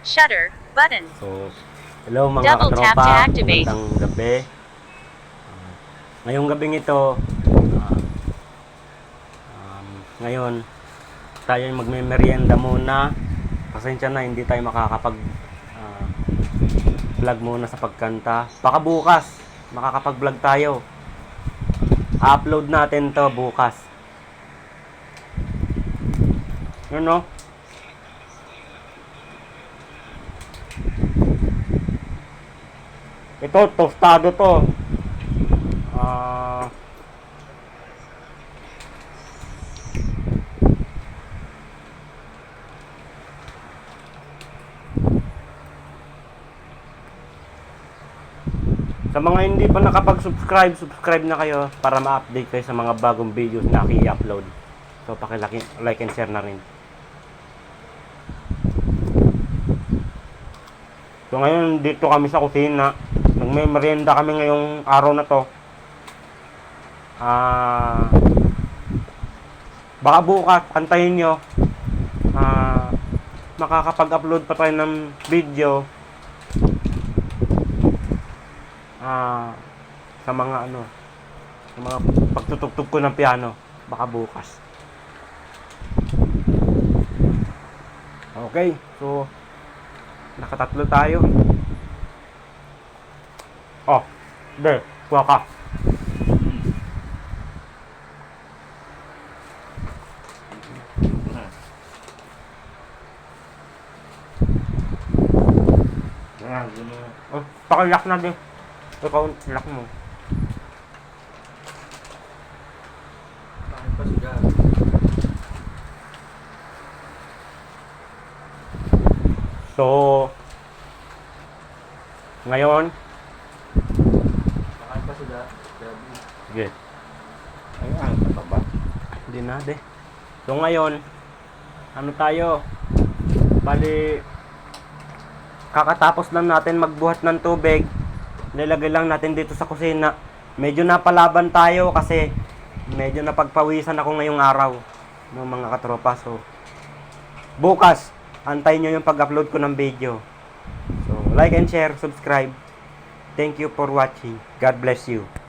Shutter button. So, hello mga Double tap katropa. to activate. Magandang gabi. Ah, ngayong gabing ito, ah, um, ngayon, tayo ay magme-merienda muna. Pasensya na, hindi tayo makakapag ah, vlog muna sa pagkanta. Baka bukas, makakapag-vlog tayo. upload natin to bukas. Yun no? Ito, tostado to. Ah. sa mga hindi pa nakapag-subscribe, subscribe na kayo para ma-update kayo sa mga bagong videos na aking i-upload. So, pakilaki, like and share na rin. So, ngayon dito kami sa kusina. Nagme-merienda kami ngayong araw na to. Ah... baka bukas, antayin nyo. Ah... makakapag-upload pa tayo ng video. Ah... sa mga ano, sa mga pagtutugtog ko ng piano. Baka bukas. Okay, so nakatatlo tayo. Oh, de, kuha ka. Oh, pakilock na din. Ikaw, lock mo. Bakit pa siya? So, ngayon, Bakit pa siya? Grabe. Sige, Ay, ang pa ba? Hindi na, de. So ngayon, ano tayo? Bali, kakatapos lang natin magbuhat ng tubig. Nilagay lang natin dito sa kusina. Medyo napalaban tayo kasi medyo napagpawisan ako ngayong araw ng mga katropa. So, bukas, antayin nyo yung pag-upload ko ng video. So, like and share, subscribe. Thank you for watching. God bless you.